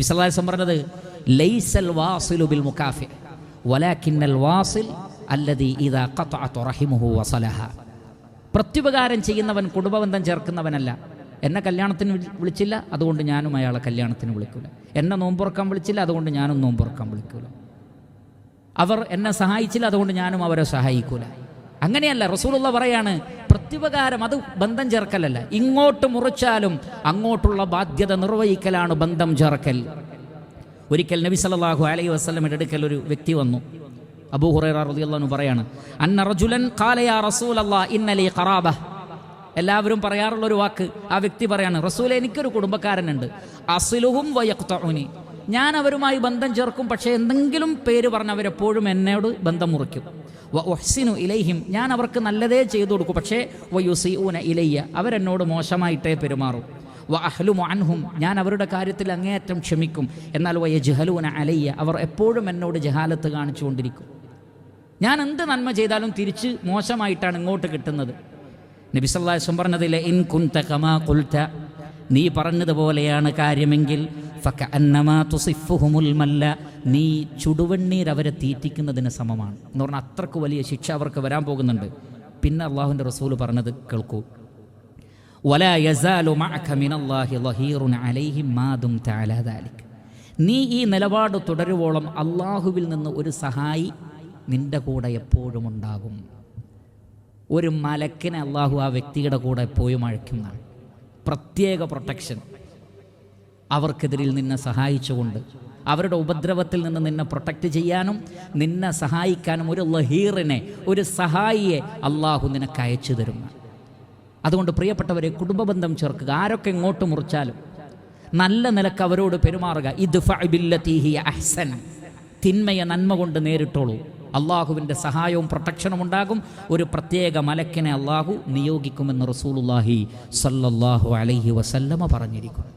നബി സല്ലാസം പറഞ്ഞത് ലൈസൽ വാസിലു ബിൽ മുക്കാഫി വലാക്കിന്നൽ വാസിൽ അല്ലതി ഇതാ റഹിമുഹു വസലഹ. പ്രത്യുപകാരം ചെയ്യുന്നവൻ കുടുംബബന്ധം ചേർക്കുന്നവനല്ല. എന്നെ കല്യാണത്തിന് വിളിച്ചില്ല അതുകൊണ്ട് ഞാനും അയാളെ കല്യാണത്തിന് വിളിക്കില്ല എന്നെ നോമ്പുറക്കാൻ വിളിച്ചില്ല അതുകൊണ്ട് ഞാനും നോമ്പുറക്കാൻ വിളിക്കില്ല അവർ എന്നെ സഹായിച്ചില്ല അതുകൊണ്ട് ഞാനും അവരെ സഹായിക്കൂല. അങ്ങനെയല്ല റസൂലുള്ള പറയാണ് പ്രത്യുപകാരം അത് ബന്ധം ചേർക്കലല്ല. ഇങ്ങോട്ട് മുറിച്ചാലും അങ്ങോട്ടുള്ള ബാധ്യത നിർവഹിക്കലാണ് ബന്ധം ചേർക്കൽ. ഒരിക്കൽ നബി സല്ലല്ലാഹു അലൈഹി വസല്ലമയുടെ അടുക്കൽ ഒരു വ്യക്തി വന്നു. അബൂ ഹുറൈറ റളിയല്ലാഹു അൻഹു പറയാണ് അന്ന റജുലൻ ഖാല യാ റസൂലല്ലാഹ് ഇന്നലി ഖറാബ. എല്ലാവരും പറയാറുള്ള ഒരു വാക്ക് ആ വ്യക്തി പറയാണ് റസൂൽ എനിക്കൊരു കുടുംബക്കാരനുണ്ട്. അസിലുഹും വയക്തഉനി ഞാൻ അവരുമായി ബന്ധം ചേർക്കും പക്ഷേ എന്തെങ്കിലും പേര് പറഞ്ഞ് അവരെപ്പോഴും എന്നോട് ബന്ധം മുറിക്കും. വ ഉഹ്സിനു ഇലൈഹിം ഞാൻ അവർക്ക് നല്ലതേ ചെയ്തു കൊടുക്കും. പക്ഷേ വയുസീഊന ഇലയ്യ അവരെന്നോട് മോശമായിട്ടേ പെരുമാറും. വ അഹ്ലുമു അൻഹും ഞാൻ അവരുടെ കാര്യത്തിൽ അങ്ങേയറ്റം ക്ഷമിക്കും. എന്നാൽ വയ ജഹലൂന അലയ്യ അവർ എപ്പോഴും എന്നോട് ജഹാലത്ത് കാണിച്ചുകൊണ്ടിരിക്കും ഞാൻ എന്ത് നന്മ ചെയ്താലും തിരിച്ച് മോശമായിട്ടാണ് ഇങ്ങോട്ട് കിട്ടുന്നത്. നബി സല്ലല്ലാഹു പറഞ്ഞതിലെ ഇൻ കുന്ത കമാ ഖുൽത നീ പറഞ്ഞതുപോലെയാണ് കാര്യമെങ്കിൽ നീ ചുടുവണ്ണീർ അവരെ തീറ്റിക്കുന്നതിന് സമമാണ്. എന്ന് പറഞ്ഞാൽ അത്രയ്ക്ക് വലിയ ശിക്ഷ അവർക്ക് വരാൻ പോകുന്നുണ്ട്. പിന്നെ അള്ളാഹുവിന്റെ റസൂൽ പറഞ്ഞത് കേൾക്കൂ. നീ ഈ നിലപാട് തുടരുവോളം അള്ളാഹുവിൽ നിന്ന് ഒരു സഹായി നിന്റെ കൂടെ എപ്പോഴും ഉണ്ടാകും. ഒരു മലക്കിനെ അള്ളാഹു ആ വ്യക്തിയുടെ കൂടെ എപ്പോഴും അഴയ്ക്കുന്നതാണ് പ്രത്യേക പ്രൊട്ടക്ഷൻ. അവർക്കെതിരിൽ നിന്നെ സഹായിച്ചുകൊണ്ട് അവരുടെ ഉപദ്രവത്തിൽ നിന്ന് നിന്നെ പ്രൊട്ടക്റ്റ് ചെയ്യാനും നിന്നെ സഹായിക്കാനും ഒരു ലഹീറിനെ ഒരു സഹായിയെ അള്ളാഹു നിനക്ക് അയച്ചു തരും. അതുകൊണ്ട് പ്രിയപ്പെട്ടവരെ കുടുംബബന്ധം ചേർക്കുക. ആരൊക്കെ ഇങ്ങോട്ട് മുറിച്ചാലും നല്ല നിലയ്ക്ക് അവരോട് പെരുമാറുക. ഇത് അഹ്സൻ. തിന്മയെ നന്മ കൊണ്ട് നേരിട്ടോളൂ. അള്ളാഹുവിന്റെ സഹായവും പ്രൊട്ടക്ഷനും ഉണ്ടാകും. ഒരു പ്രത്യേക മലക്കിനെ അള്ളാഹു നിയോഗിക്കുമെന്ന് റസൂലുല്ലാഹി സല്ലല്ലാഹു അലൈഹി വസല്ലമ പറഞ്ഞിരിക്കുന്നു.